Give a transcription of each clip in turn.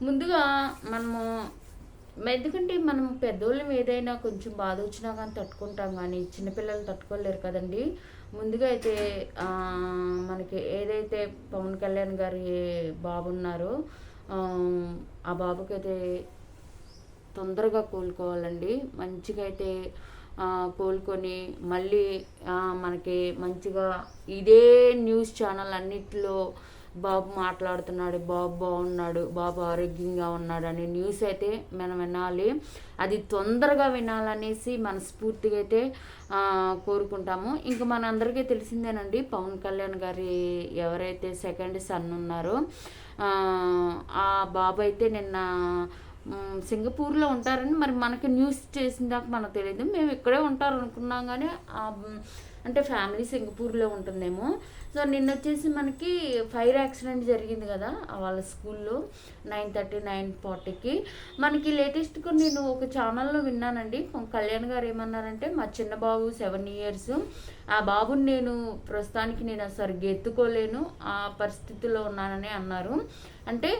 ముందుగా మనము ఎందుకంటే మనం పెద్దోళ్ళం ఏదైనా కొంచెం బాధ వచ్చినా కానీ తట్టుకుంటాం కానీ చిన్నపిల్లలు తట్టుకోలేరు కదండి. ముందుగా అయితే మనకి ఏదైతే పవన్ కళ్యాణ్ గారి బాబు ఉన్నారో ఆ, బాబుకైతే తొందరగా కోలుకోవాలండి. మంచిగా అయితే కోలుకొని మళ్ళీ మనకి మంచిగా ఇదే న్యూస్ ఛానల్ అన్నిటిలో బాబు మాట్లాడుతున్నాడు బాబు బాగున్నాడు బాబు ఆరోగ్యంగా ఉన్నాడు అనే న్యూస్ అయితే మనం వినాలి. అది తొందరగా వినాలనేసి మనస్ఫూర్తిగా అయితే కోరుకుంటాము. ఇంకా మనందరికీ తెలిసిందేనండి పవన్ కళ్యాణ్ గారి ఎవరైతే సెకండ్ సన్ ఉన్నారో ఆ, బాబు అయితే నిన్న సింగపూర్లో ఉంటారని మరి మనకి న్యూస్ చేసిన దాకా మనకు తెలియదు. మేము ఇక్కడే ఉంటారు అనుకున్నాం కానీ అంటే ఫ్యామిలీ సింగపూర్లో ఉంటుందేమో. సో నిన్న వచ్చేసి మనకి ఫైర్ యాక్సిడెంట్ జరిగింది కదా వాళ్ళ స్కూల్లో నైన్ థర్టీ నైన్ ఫార్టీకి. మనకి లేటెస్ట్గా నేను ఒక ఛానల్లో విన్నానండి. కళ్యాణ్ గారు ఏమన్నారంటే మా చిన్న బాబు సెవెన్ ఇయర్స్. ఆ బాబుని నేను ప్రస్తుతానికి నేను సరిగ్గా ఎత్తుకోలేను. ఆ పరిస్థితిలో ఉన్నానని అన్నారు. అంటే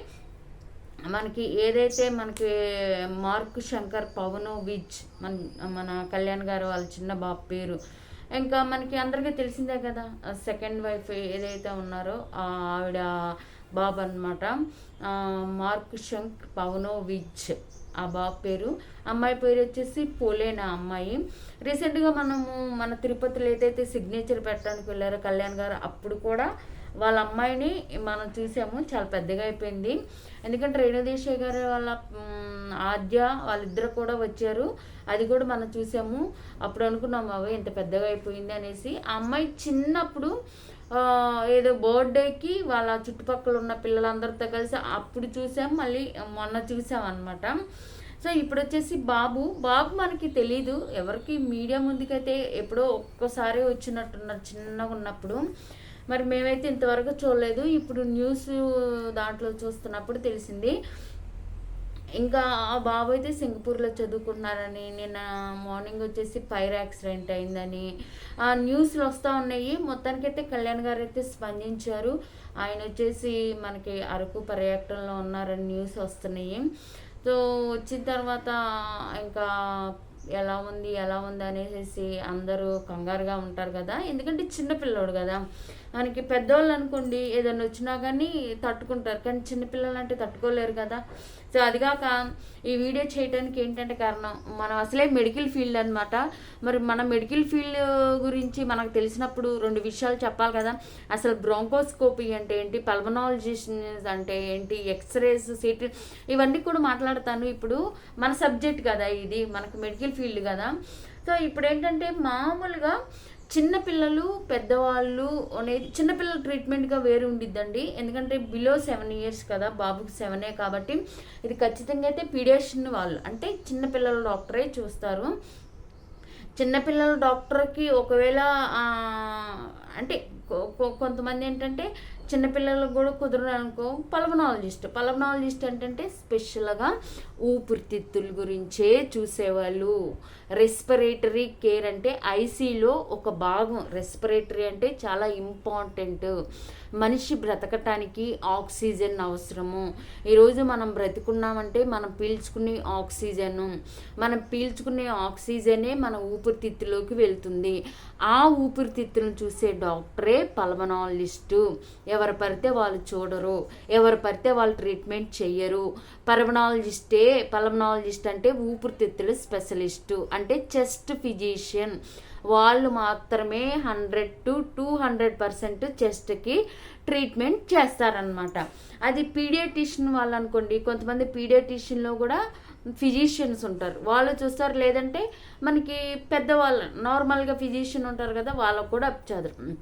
మనకి ఏదైతే మనకి మార్క్ శంకర్ పవన్ విజ్ మన మన కళ్యాణ్ గారు వాళ్ళ చిన్న బాబు పేరు ఇంకా మనకి అందరికీ తెలిసిందే కదా సెకండ్ వైఫ్ ఏదైతే ఉన్నారో ఆవిడ బాబు అనమాట మార్క్ శంక్ పవనోవిచ్ ఆ బాబు పేరు. అమ్మాయి పేరు వచ్చేసి పోలేనా అమ్మాయి. రీసెంట్గా మనము మన తిరుపతిలో ఏదైతే సిగ్నేచర్ పెట్టడానికి వెళ్ళారో కళ్యాణ్ గారు అప్పుడు కూడా వాళ్ళ అమ్మాయిని మనం చూసాము. చాలా పెద్దగా అయిపోయింది. ఎందుకంటే రేణుదేశాయ్ గారు వాళ్ళ ఆద్య వాళ్ళిద్దరు కూడా వచ్చారు. అది కూడా మనం చూసాము. అప్పుడు అనుకున్నాం అవి ఇంత పెద్దగా అయిపోయింది అనేసి. ఆ అమ్మాయి చిన్నప్పుడు ఏదో బర్త్డేకి వాళ్ళ చుట్టుపక్కల ఉన్న పిల్లలందరితో కలిసి అప్పుడు చూసాం. మళ్ళీ మొన్న చూసాం అనమాట సో ఇప్పుడు వచ్చేసి బాబు. బాబు మనకి తెలీదు. ఎవరికి మీడియా ముందుకైతే ఎప్పుడో ఒక్కసారి వచ్చినట్టున్నారు చిన్నగా ఉన్నప్పుడు. మరి మేమైతే ఇంతవరకు చూడలేదు. ఇప్పుడు న్యూస్ దాంట్లో చూస్తున్నప్పుడు తెలిసింది. ఇంకా ఆ బాబు అయితే సింగపూర్లో చదువుకున్నారని నిన్న మార్నింగ్ వచ్చేసి ఫైర్ యాక్సిడెంట్ అయిందని ఆ న్యూస్లు వస్తూ ఉన్నాయి. మొత్తానికైతే కళ్యాణ్ గారు అయితే స్పందించారు. ఆయన వచ్చేసి మనకి అరకు పర్యాటనలో ఉన్నారని న్యూస్ వస్తున్నాయి. సో వచ్చిన తర్వాత ఇంకా ఎలా ఉంది ఎలా ఉంది అనేసి అందరూ కంగారుగా ఉంటారు కదా. ఎందుకంటే చిన్నపిల్లోడు కదా. మనకి పెద్దవాళ్ళు అనుకోండి ఏదైనా వచ్చినా కానీ తట్టుకుంటారు. కానీ చిన్నపిల్లలు అంటే తట్టుకోలేరు కదా. సో అదిగాక ఈ వీడియో చేయడానికి ఏంటంటే కారణం మనం అసలే మెడికల్ ఫీల్డ్ అనమాట మరి మన మెడికల్ ఫీల్డ్ గురించి మనకు తెలిసినప్పుడు రెండు విషయాలు చెప్పాలి కదా. అసలు బ్రోంకోస్కోపీ అంటే ఏంటి? పల్మనాలజిస్ట్ అంటే ఏంటి? ఎక్స్రేస్ సిటీ ఇవన్నీ కూడా మాట్లాడతాను ఇప్పుడు. మన సబ్జెక్ట్ కదా ఇది మనకు మెడికల్ ఫీల్డ్ కదా. సో ఇప్పుడు ఏంటంటే మామూలుగా చిన్నపిల్లలు పెద్దవాళ్ళు అనేది చిన్నపిల్లల ట్రీట్మెంట్గా వేరు ఉండిద్దండి. ఎందుకంటే బిలో సెవెన్ ఇయర్స్ కదా బాబుకి సెవెనే కాబట్టి ఇది ఖచ్చితంగా అయితే పీడియాషన్ వాళ్ళు అంటే చిన్నపిల్లల డాక్టరే చూస్తారు. చిన్నపిల్లల డాక్టర్కి ఒకవేళ అంటే కొంతమంది ఏంటంటే చిన్నపిల్లలకు కూడా కుదరదు అనుకో పల్మనాలజిస్ట్ పల్మనాలజిస్ట్ ఏంటంటే స్పెషల్గా ఊపిరితిత్తుల గురించే చూసేవాళ్ళు. రెస్పిరేటరీ కేర్ అంటే ఐసీలో ఒక భాగం. రెస్పిరేటరీ అంటే చాలా ఇంపార్టెంట్ మనిషి బ్రతకటానికి ఆక్సిజన్ అవసరము. ఈరోజు మనం బ్రతుకున్నామంటే మనం పీల్చుకునే ఆక్సిజను. మనం పీల్చుకునే ఆక్సిజనే మన ఊపిరితిత్తులోకి వెళ్తుంది. ఆ ఊపిరితిత్తులను చూసే డాక్టరే పల్మనాలజిస్టు ఎవరు పడితే వాళ్ళు చూడరు. ఎవరు పడితే వాళ్ళు ట్రీట్మెంట్ చెయ్యరు. ఏ పల్మనాలజిస్ట్ అంటే ఊపిరితిత్తుల స్పెషలిస్టు అంటే చెస్ట్ ఫిజిషియన్. వాళ్ళు మాత్రమే hundred to two hundred percent చెస్ట్కి treatment చేస్తారనమాట అది పీడియాటిషియన్ వాళ్ళు అనుకోండి కొంతమంది పీడియాటిషియన్లో కూడా ఫిజిషియన్స్ ఉంటారు. వాళ్ళు చూస్తారు లేదంటే మనకి పెద్దవాళ్ళు నార్మల్గా ఫిజిషియన్ ఉంటారు కదా వాళ్ళకు కూడా చదువు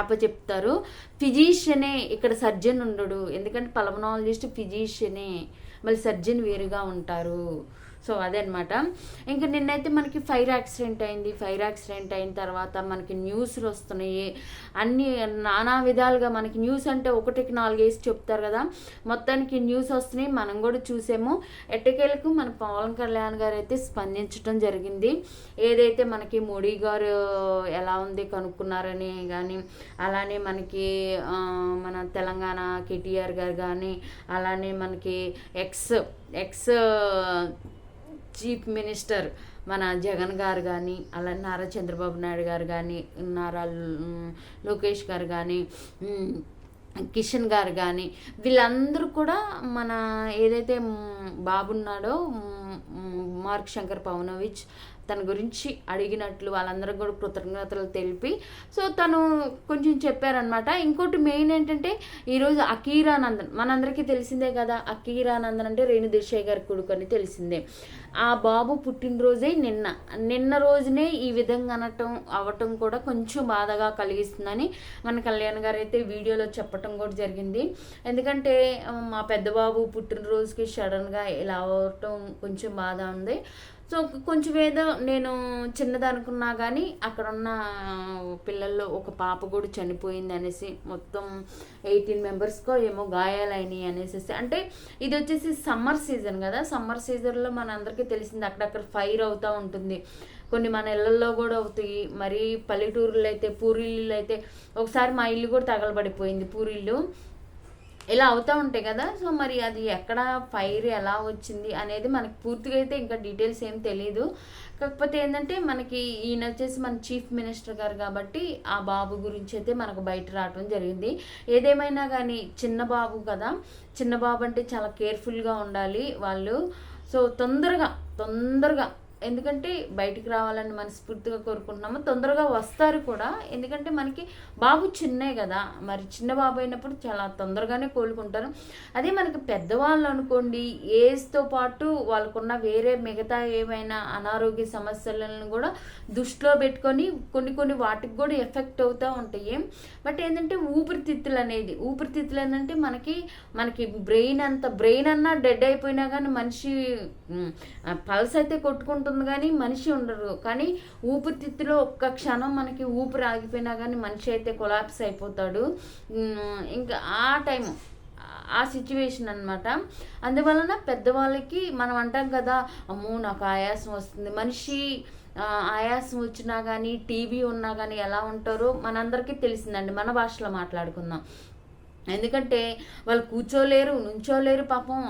అప్ప చెప్తారు ఫిజిషియనే ఇక్కడ సర్జన్ ఉండడు. ఎందుకంటే పల్మనాలజిస్ట్ ఫిజిషియనే. మళ్ళీ సర్జన్ వేరుగా ఉంటారు. సో అదనమాట ఇంకా నిన్నైతే మనకి ఫైర్ యాక్సిడెంట్ అయింది. ఫైర్ యాక్సిడెంట్ అయిన తర్వాత మనకి న్యూస్లు వస్తున్నాయి. అన్ని నానా విధాలుగా మనకి న్యూస్ అంటే ఒకటికి నాలుగు వేసి చెప్తారు కదా. మొత్తానికి న్యూస్ వస్తున్నాయి. మనం కూడా చూసాము. ఎట్టకేలకు మన పవన్ కళ్యాణ్ గారు అయితే స్పందించడం జరిగింది. ఏదైతే మనకి మోడీ గారు ఎలా ఉంది కనుక్కున్నారని కానీ అలానే మనకి మన తెలంగాణ కేటీఆర్ గారు కానీ అలానే మనకి ఎక్స్ ఎక్స్ చీఫ్ మినిస్టర్ మన జగన్ గారు కానీ అలా నారా చంద్రబాబు నాయుడు గారు కానీ నారా లోకేష్ గారు కానీ కిషన్ గారు కానీ వీళ్ళందరూ కూడా మన ఏదైతే బాబున్నాడో మార్క్ శంకర్ పవనోవిచ్ తన గురించి అడిగినట్లు వాళ్ళందరూ కూడా కృతజ్ఞతలు తెలిపి సో తను కొంచెం చెప్పారనమాట ఇంకోటి మెయిన్ ఏంటంటే ఈరోజు అకీరానందన్ మనందరికీ తెలిసిందే కదా అకీరానందన్ అంటే రేణు దేశాయ్ గారి కొడుకు అని తెలిసిందే. ఆ బాబు పుట్టినరోజే నిన్న. నిన్న రోజునే ఈ విధంగా అనటం అవటం కూడా కొంచెం బాధగా కలిగిస్తుందని మన కళ్యాణ్ గారు అయితే వీడియోలో చెప్పటం కూడా జరిగింది. ఎందుకంటే మా పెద్ద బాబు పుట్టినరోజుకి సడన్గా ఇలా అవటం కొంచెం బాధ ఉంది. సో కొంచెం ఏదో నేను చిన్నదనుకున్నా కానీ అక్కడ ఉన్న పిల్లల్లో ఒక పాప కూడా చనిపోయింది అనేసి మొత్తం ఎయిటీన్ మెంబర్స్కో ఏమో గాయాలైనాయి అనేసి అంటే ఇది వచ్చేసి సమ్మర్ సీజన్ కదా సమ్మర్ సీజన్లో మన అందరికీ తెలిసింది అక్కడక్కడ ఫైర్ అవుతూ ఉంటుంది. కొన్ని మన ఇళ్ళల్లో కూడా అవుతాయి. మరి పల్లెటూరులో అయితే పూరిళ్ళు అయితే ఒకసారి మా ఇల్లు కూడా తగలబడిపోయింది పూరిళ్ళు ఇలా అవుతూ ఉంటాయి కదా. సో మరి అది ఎక్కడ ఫైర్ ఎలా వచ్చింది అనేది మనకి పూర్తిగా అయితే ఇంకా డీటెయిల్స్ ఏం తెలియదు కాకపోతే ఏంటంటే మనకి ఈయన వచ్చేసి మన చీఫ్ మినిస్టర్ గారు కాబట్టి ఆ బాబు గురించి అయితే మనకు బయట రావడం జరిగింది. ఏదేమైనా కానీ చిన్న బాబు కదా. చిన్న బాబు అంటే చాలా కేర్ఫుల్గా ఉండాలి వాళ్ళు. సో తొందరగా తొందరగా ఎందుకంటే బయటికి రావాలని మనస్ఫూర్తిగా కోరుకుంటున్నాము తొందరగా వస్తారు కూడా. ఎందుకంటే మనకి బాబు చిన్నే కదా. మరి చిన్న బాబు అయినప్పుడు చాలా తొందరగానే కోలుకుంటారు. అదే మనకి పెద్దవాళ్ళు అనుకోండి ఏజ్తో పాటు వాళ్ళకున్న వేరే మిగతా ఏమైనా అనారోగ్య సమస్యలను కూడా దృష్టిలో పెట్టుకొని కొన్ని కొన్ని వాటికి కూడా ఎఫెక్ట్ అవుతూ ఉంటాయి. బట్ ఏంటంటే ఊపిరితిత్తులు అనేది ఊపిరితిత్తులు ఏంటంటే మనకి మనకి బ్రెయిన్ అంత బ్రెయిన్ అన్నా డెడ్ అయిపోయినా కానీ మనిషి పల్స్ అయితే కొట్టుకుంటుంది. కానీ మనిషి ఉండరు. కానీ ఊపిరితిత్తులో ఒక్క క్షణం మనకి ఊపిరి ఆగిపోయినా కానీ మనిషి అయితే కొలాప్స్ అయిపోతాడు. ఇంకా ఆ టైం ఆ సిచ్యువేషన్ అనమాట అందువలన పెద్దవాళ్ళకి మనం అంటాం కదా అమ్మో నాకు ఆయాసం వస్తుంది. మనిషి ఆయాసం వచ్చినా కానీ టీవీ ఉన్నా కానీ ఎలా ఉంటారో మనందరికీ తెలిసిందండి. మన భాషలో మాట్లాడుకుందాం. ఎందుకంటే వాళ్ళు కూర్చోలేరు నుంచోలేరు పాపం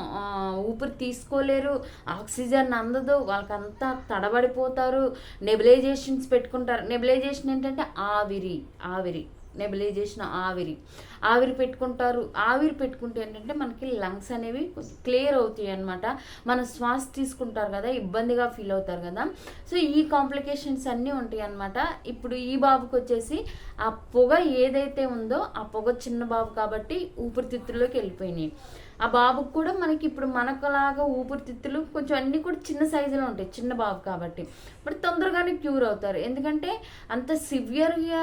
ఊపిరి తీసుకోలేరు ఆక్సిజన్ అందదు వాళ్ళకంతా తడబడిపోతారు నెబిలైజేషన్స్ పెట్టుకుంటారు. నెబిలైజేషన్ ఏంటంటే ఆవిరి ఆవిరి. నెబిలైజేషన్ ఆవిరి. ఆవిరి పెట్టుకుంటారు. ఆవిరి పెట్టుకుంటే ఏంటంటే మనకి లంగ్స్ అనేవి క్లియర్ అవుతాయి అనమాట మనం శ్వాస తీసుకుంటారు కదా ఇబ్బందిగా ఫీల్ అవుతారు కదా. సో ఈ కాంప్లికేషన్స్ అన్నీ ఉంటాయి అనమాట ఇప్పుడు ఈ బాబుకి వచ్చేసి ఆ పొగ ఏదైతే ఉందో ఆ పొగ చిన్న బాబు కాబట్టి ఊపిరితిత్తుల్లోకి వెళ్ళిపోయినాయి. ఆ బాబుకు కూడా మనకి ఇప్పుడు మనకులాగా ఊపిరితిత్తులు కొంచెం అన్నీ కూడా చిన్న సైజులో ఉంటాయి చిన్న బాబు కాబట్టి. బట్ తొందరగానే క్యూర్ అవుతారు. ఎందుకంటే అంత సివియర్గా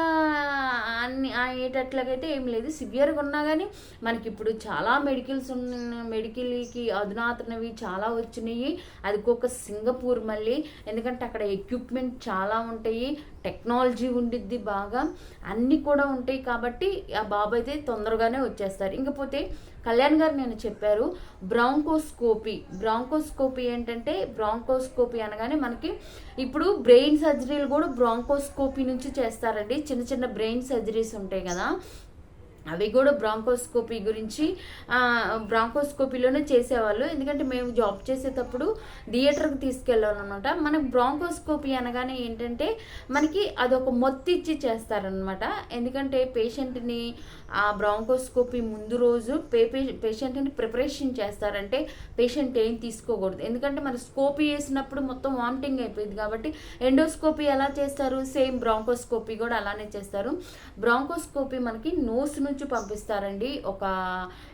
అన్ని అయ్యేటట్లకైతే ఏం లేదు. సివియర్గా ఉన్నా కానీ మనకి ఇప్పుడు చాలా మెడికల్స్ ఉన్న మెడికల్కి అధునాతనవి చాలా వచ్చినాయి. అది ఒక సింగపూర్ మళ్ళీ. ఎందుకంటే అక్కడ ఎక్విప్మెంట్ చాలా ఉంటాయి. టెక్నాలజీ ఉండిద్ది బాగా. అన్నీ కూడా ఉంటాయి కాబట్టి ఆ బాబు అయితే తొందరగానే వచ్చేస్తారు. ఇంకపోతే కళ్యాణ్ గారు నేను చెప్పారు బ్రాంకోస్కోపీ. బ్రాంకోస్కోపీ ఏంటంటే బ్రాంకోస్కోపీ అనగానే మనకి ఇప్పుడు బ్రెయిన్ సర్జరీలు కూడా బ్రాంకోస్కోపీ నుంచి చేస్తారండి. చిన్న చిన్న బ్రెయిన్ సర్జరీస్ ఉంటాయి కదా. అవి కూడా బ్రాంకోస్కోపీ గురించి బ్రాంకోస్కోపీలోనే చేసేవాళ్ళు. ఎందుకంటే మేము జాబ్ చేసేటప్పుడు థియేటర్కి తీసుకెళ్ళాలన్నమాట. మనకు బ్రాంకోస్కోపీ అనగానే ఏంటంటే మనకి అదొక మొత్తి ఇచ్చి చేస్తారనమాట ఎందుకంటే పేషెంట్ని ఆ బ్రాంకోస్కోపీ ముందు రోజు పే పేషెంట్ని ప్రిపరేషన్ చేస్తారంటే పేషెంట్ ఏం తీసుకోకూడదు. ఎందుకంటే మన స్కోపీ వేసినప్పుడు మొత్తం వామిటింగ్ అయిపోయింది కాబట్టి ఎండోస్కోపీ ఎలా చేస్తారు? సేమ్ బ్రాంకోస్కోపీ కూడా అలానే చేస్తారు. బ్రాంకోస్కోపీ మనకి నోస్ నుంచి పంపిస్తారండి. ఒక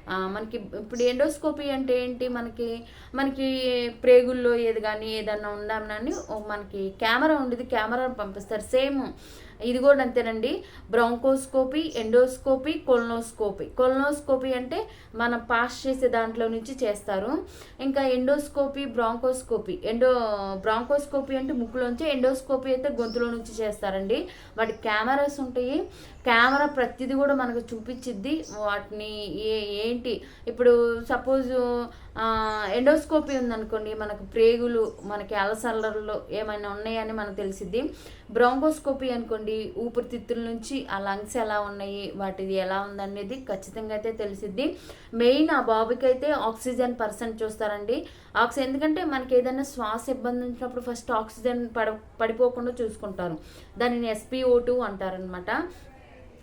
మనకి ఇప్పుడు ఎండోస్కోపీ అంటే ఏంటి? మనకి మనకి ప్రేగుల్లో ఏది కానీ ఏదన్నా ఉందామని మనకి కెమెరా ఉండేది. కెమెరా పంపిస్తారు. సేమ్ ఇది కూడా అంతేనండి. Bronchoscopy endoscopy colonoscopy. కొలనోస్కోపీ అంటే మనం పాస్ చేసే దాంట్లో నుంచి చేస్తారు. ఇంకా ఎండోస్కోపీ బ్రాంకోస్కోపీ. ఎండో బ్రాంకోస్కోపీ అంటే ముక్కులోంచి ఎండోస్కోపీ అయితే గొంతులో నుంచి చేస్తారండి. వాటి కెమెరాస్ ఉంటాయి. కెమెరా ప్రతిదీ కూడా మనకు చూపించిద్ది. వాటిని ఏ ఏంటి? ఇప్పుడు సపోజ్ ఎండోస్కోపీ ఉందనుకోండి మనకు ప్రేగులు మనకి అలసర్లలో ఏమైనా ఉన్నాయని మనకు తెలిసిద్ది. బ్రాంకోస్కోపీ అనుకోండి ఊపిరితిత్తుల నుంచి ఆ లంగ్స్ ఎలా ఉన్నాయి వాటిది ఎలా ఉందనేది ఖచ్చితంగా అయితే తెలిసిద్ది. మెయిన్ ఆ బాబుకి అయితే ఆక్సిజన్ పర్సెంట్ చూస్తారండి. ఆక్సిజన్ ఎందుకంటే మనకి ఏదైనా శ్వాస ఇబ్బంది ఉంచినప్పుడు ఫస్ట్ ఆక్సిజన్ పడ పడిపోకుండా చూసుకుంటారు. దానిని ఎస్పీఓ టూ అంటారనమాట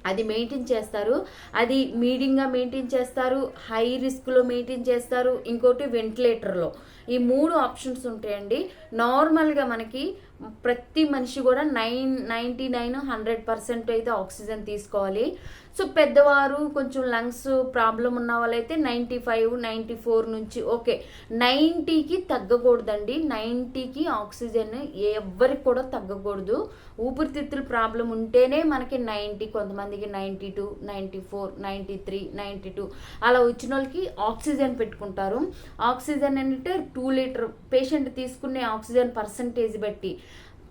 అది మెయింటైన్ చేస్తారు. అది మీడియంగా మెయింటైన్ చేస్తారు. హై రిస్క్లో మెయింటైన్ చేస్తారు. ఇంకోటి వెంటిలేటర్లో ఈ మూడు ఆప్షన్స్ ఉంటాయండి. నార్మల్గా మనకి ప్రతి మనిషి కూడా nine ninety nine hundred percent అయితే ఆక్సిజన్ తీసుకోవాలి. సో పెద్దవారు కొంచెం లంగ్స్ ప్రాబ్లం ఉన్న వాళ్ళైతే నైంటీ ఫైవ్ నైంటీ ఫోర్ నుంచి ఓకే. నైంటీకి తగ్గకూడదండి. నైంటీకి ఆక్సిజన్ ఎవరికి కూడా తగ్గకూడదు. ఊపిరితిత్తుల ప్రాబ్లం ఉంటేనే మనకి నైంటీ కొంతమందికి ninety two ninety four ninety three ninety two. అలా వచ్చిన వాళ్ళకి ఆక్సిజన్ పెట్టుకుంటారు. ఆక్సిజన్ అంటే టూ లీటర్ పేషెంట్ తీసుకునే ఆక్సిజన్ పర్సంటేజ్ బట్టి.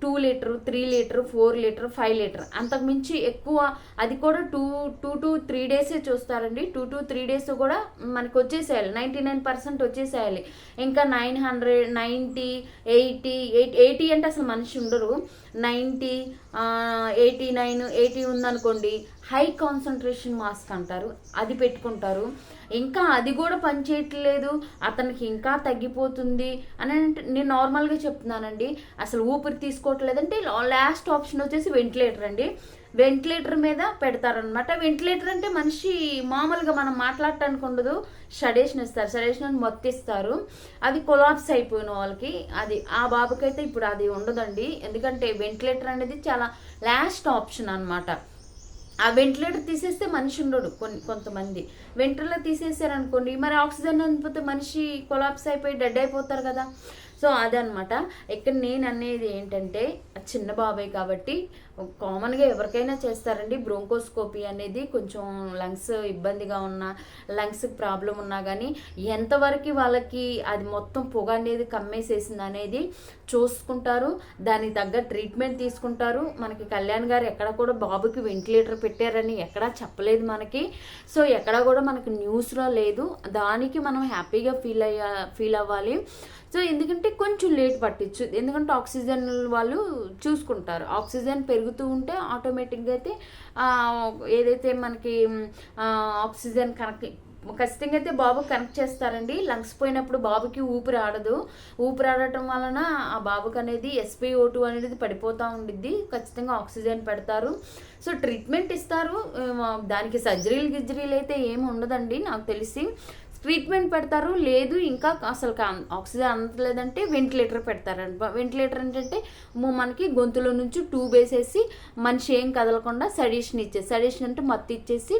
Two litre three litre four litre five litre. అంతకు మించి ఎక్కువ అది కూడా టూ టూ టు త్రీ డేసే చూస్తారండి. టూ టు త్రీ డేస్ కూడా మనకు వచ్చేసేయాలి. నైంటీ నైన్ పర్సెంట్ వచ్చేసేయాలి. ఇంకా nine hundred ninety eighty eight eighty అంటే అసలు మనిషి ఉండరు. నైంటీ ఎయిటీ నైన్ ఎయిటీ ఉందనుకోండి హై కాన్సన్ట్రేషన్ మాస్క్ అంటారు అది పెట్టుకుంటారు. ఇంకా అది కూడా పనిచేయట్లేదు అతనికి ఇంకా తగ్గిపోతుంది అని అంటే నేను నార్మల్గా చెప్తున్నానండి. అసలు ఊపిరి తీసుకోవట్లేదంటే లాస్ట్ ఆప్షన్ వచ్చేసి వెంటిలేటర్ అండి. వెంటిలేటర్ మీద పెడతారనమాట వెంటిలేటర్ అంటే మనిషి మామూలుగా మనం మాట్లాడటానికి ఉండదు షడేషన్ ఇస్తారు. షడేషన్ మొత్తిస్తారు అది కొలాప్స్ అయిపోయిన వాళ్ళకి అది ఆ బాబుకైతే ఇప్పుడు అది ఉండదండి. ఎందుకంటే వెంటిలేటర్ అనేది చాలా లాస్ట్ ఆప్షన్ అనమాట ఆ వెంటిలేటర్ తీసేస్తే మనిషి ఉండడు కొన్ని కొంతమంది. వెంటిలేటర్ తీసేసారనుకోండి మరి ఆక్సిజన్ అందిపోతే మనిషి కొలాప్స్ అయిపోయి డెడ్ అయిపోతారు కదా. సో అదనమాట ఇక్కడ నేను అనేది ఏంటంటే చిన్న బాబాయ్ కాబట్టి కామన్గా ఎవరికైనా చేస్తారండి. బ్రోంకోస్కోపీ అనేది కొంచెం లంగ్స్ ఇబ్బందిగా ఉన్న లంగ్స్ ప్రాబ్లం ఉన్నా కానీ ఎంతవరకు వాళ్ళకి అది మొత్తం పొగ అనేది కమ్మేసేసింది అనేది చూసుకుంటారు. దానికి తగ్గ ట్రీట్మెంట్ తీసుకుంటారు. మనకి కళ్యాణ్ గారు ఎక్కడ కూడా బాబుకి వెంటిలేటర్ పెట్టారని ఎక్కడా చెప్పలేదు మనకి. సో ఎక్కడ కూడా మనకి న్యూస్లో లేదు. దానికి మనం హ్యాపీగా ఫీల్ అయ్యా ఫీల్ అవ్వాలి. సో ఎందుకంటే కొంచెం లేట్ పట్టించు ఎందుకంటే ఆక్సిజన్ వాళ్ళు చూసుకుంటారు. ఆక్సిజన్ పెరుగుతూ ఉంటే ఆటోమేటిక్గా అయితే ఏదైతే మనకి ఆక్సిజన్ కనెక్ట్ ఖచ్చితంగా అయితే బాబు కనెక్ట్ చేస్తారండి. లంగ్స్ పోయినప్పుడు బాబుకి ఊపిరి ఆడదు. ఊపిరి ఆడటం వలన ఆ బాబుకి అనేది ఎస్పీ టూ అనేది పడిపోతూ ఉండిద్ది. ఖచ్చితంగా ఆక్సిజన్ పెడతారు. సో ట్రీట్మెంట్ ఇస్తారు. దానికి సర్జరీలు గిజ్జరీలు అయితే ఏమి ఉండదండి. నాకు తెలిసి ట్రీట్మెంట్ పెడతారు లేదు ఇంకా అసలు ఆక్సిజన్ అందలేదంటే వెంటిలేటర్ పెడతారంట వెంటిలేటర్ ఏంటంటే మనకి గొంతులో నుంచి ట్యూబ్ వేసేసి మనిషి ఏం కదలకుండా సడేషన్ ఇచ్చేసి సడేషన్ అంటే మత్తు ఇచ్చేసి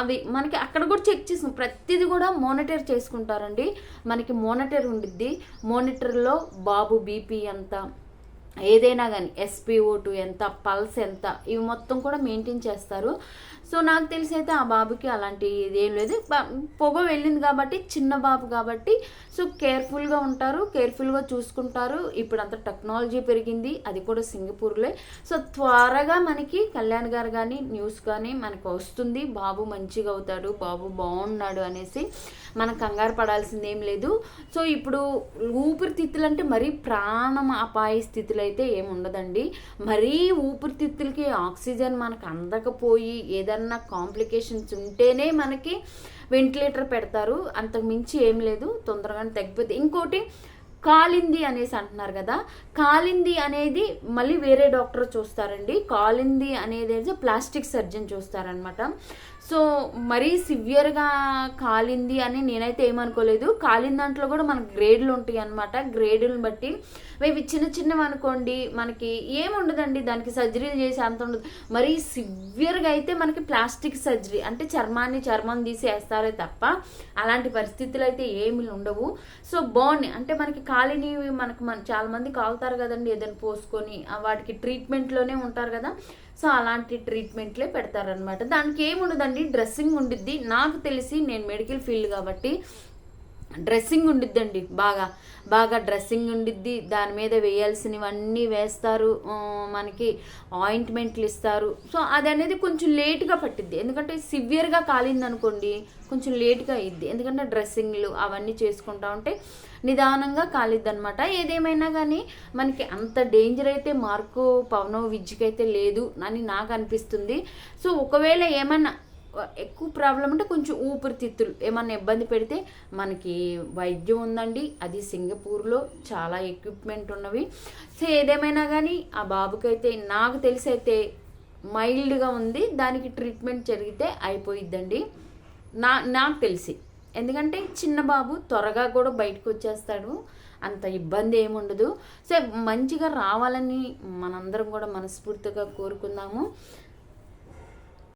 అవి మనకి అక్కడ కూడా చెక్ చేసి ప్రతిదీ కూడా మానిటర్ చేసుకుంటారండి. మనకి మోనిటర్ ఉండిద్ది. మోనిటర్లో బాబు బీపీ ఎంత ఏదైనా కానీ ఎస్పీఓ టూ ఎంత పల్స్ ఎంత ఇవి మొత్తం కూడా మెయింటైన్ చేస్తారు. సో నాకు తెలిసి అయితే ఆ బాబుకి అలాంటి ఏం లేదు. పొగ వెళ్ళింది కాబట్టి చిన్న బాబు కాబట్టి సో కేర్ఫుల్గా ఉంటారు కేర్ఫుల్గా చూసుకుంటారు. ఇప్పుడు అంత టెక్నాలజీ పెరిగింది అది కూడా సింగపూర్లే. సో త్వరగా మనకి కళ్యాణ్ గారు కానీ న్యూస్ కానీ మనకు వస్తుంది. బాబు మంచిగా అవుతాడు బాబు బాగున్నాడు అనేసి మనం కంగారు పడాల్సింది ఏం లేదు. సో ఇప్పుడు ఊపిరితిత్తులు అంటే మరీ ప్రాణం అపాయ స్థితులు అయితే ఏముండదండి మరీ ఊపిరితిత్తులకి ఆక్సిజన్ మనకు అందకపోయి ఏదన్నా కాంప్లికేషన్స్ ఉంటేనే మనకి వెంటిలేటర్ పెడతారు. అంతకు మించి ఏం లేదు. తొందరగానే తగ్గిపోతే ఇంకోటి కాలింది అనేసి అంటున్నారు కదా. కాలింది అనేది మళ్ళీ వేరే డాక్టర్ చూస్తారండి. కాలింది అనేది ప్లాస్టిక్ సర్జన్ చూస్తారనమాట సో మరీ సివియర్గా కాలింది అని నేనైతే ఏమనుకోలేదు. కాలిన దాంట్లో కూడా మనకు గ్రేడ్లు ఉంటాయి అనమాట గ్రేడులను బట్టి ఇవి చిన్న చిన్నవి అనుకోండి మనకి ఏముండదండి దానికి సర్జరీలు చేసి అంత ఉండదు. మరీ సివియర్గా అయితే మనకి ప్లాస్టిక్ సర్జరీ అంటే చర్మాన్ని చర్మం తీసి వేస్తారే తప్ప అలాంటి పరిస్థితులు అయితే ఏమి ఉండవు. సో బోన్ అంటే మనకి కాలిని మనకు మన చాలామంది కాలుతారు కదండి ఏదైనా పోసుకొని వాటికి ట్రీట్మెంట్లోనే ఉంటారు కదా. సో అలాంటి ట్రీట్మెంట్లే పెడతారనమాట దానికి ఏముండదండి? డ్రెస్సింగ్ ఉండిద్ది. నాకు తెలిసి నేను మెడికల్ ఫీల్డ్ కాబట్టి డ్రెస్సింగ్ ఉండిద్దండి. బాగా బాగా డ్రెస్సింగ్ ఉండిద్ది. దాని మీద వేయాల్సినవన్నీ వేస్తారు. మనకి ఆయింట్మెంట్లు ఇస్తారు. సో అది అనేది కొంచెం లేట్గా పట్టిద్ది. ఎందుకంటే సివియర్గా కాలిందనుకోండి కొంచెం లేట్గా అయ్యిద్ది ఎందుకంటే డ్రెస్సింగ్లు అవన్నీ చేసుకుంటా ఉంటే నిదానంగా కాలిద్దనమాట ఏదేమైనా కానీ మనకి అంత డేంజర్ అయితే మార్కో పవనో విజ్జికి అయితే లేదు అని నాకు అనిపిస్తుంది. సో ఒకవేళ ఏమన్నా ఎక్కువ ప్రాబ్లం అంటే కొంచెం ఊపిరితిత్తులు ఏమన్నా ఇబ్బంది పెడితే మనకి వైద్యం ఉందండి. అది సింగపూర్లో చాలా ఎక్విప్మెంట్ ఉన్నవి. సో ఏదేమైనా కానీ ఆ బాబుకైతే నాకు తెలిసి అయితే మైల్డ్గా ఉంది. దానికి ట్రీట్మెంట్ జరిగితే అయిపోయిద్దండి. నా నాకు తెలిసి. ఎందుకంటే చిన్న బాబు త్వరగా కూడా బయటకు వచ్చేస్తాడు. అంత ఇబ్బంది ఏముండదు సో మంచిగా రావాలని మనందరం కూడా మనస్ఫూర్తిగా కోరుకుందాము.